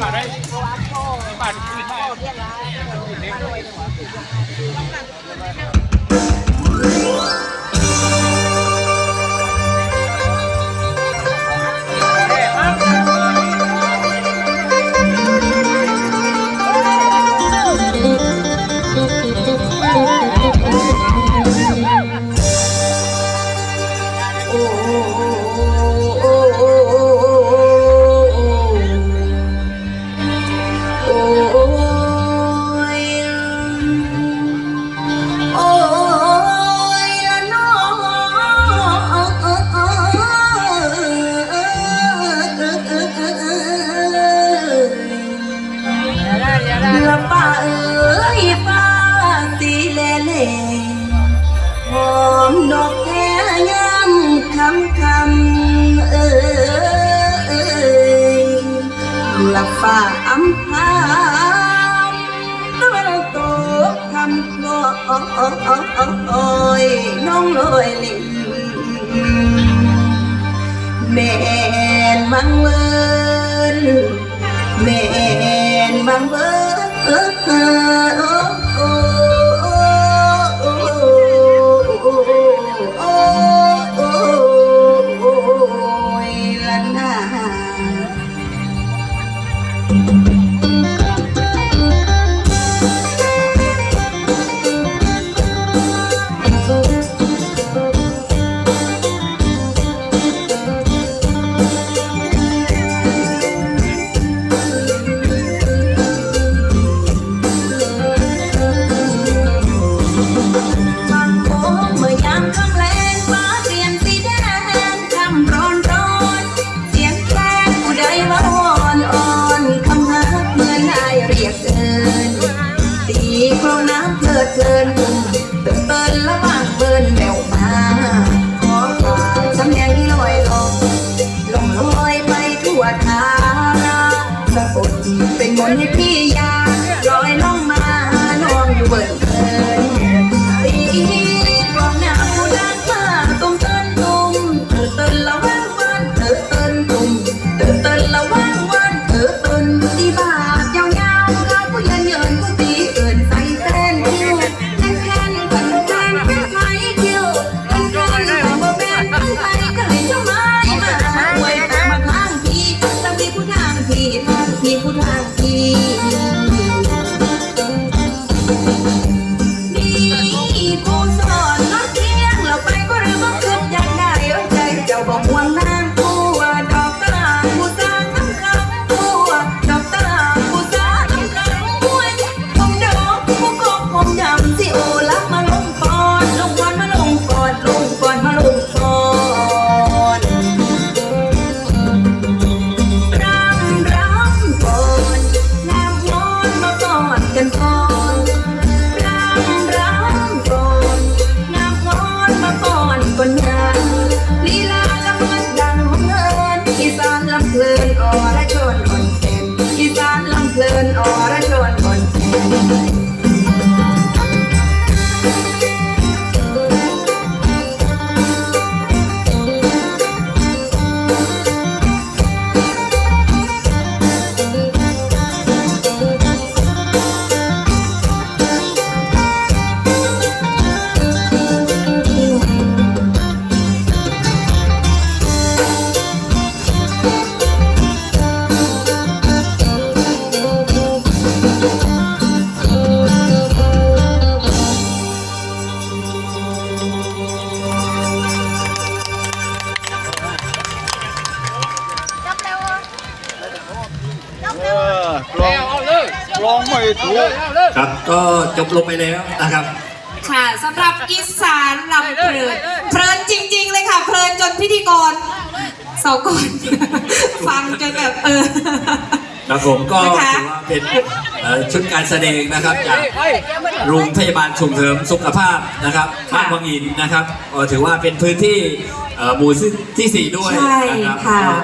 บาทได้บาทคือไม่ได้ đọt khe nhám khăm khăm ơi là pha âm tham tôi đâu tổ thăm ôi nông lội lịm. Mẹ mang ơn mẹ mang ơn เพลินเต้นละว่างเบินแนวมาขอฝากสำเนียงลอยลงลงลอยไปทั่วทาาเป็นมนต์ให้พี่ยา ลองไม่ถูกครับก็จบลงไปแล้วนะครับ ค่ะสำหรับอีสานลำเพลินเพลินจริง ๆ เลยค่ะ เพลินจนพิธีกรสองคนฟังจนแบบเออครับผมก็ถือว่าเป็นชุดการแสดงนะครับจากโรงพยาบาลชุมเสริมสุขภาพนะครับบ้านวังอินนะครับถือว่าเป็นพื้นที่หมู่ที่สี่ด้วยนะครับ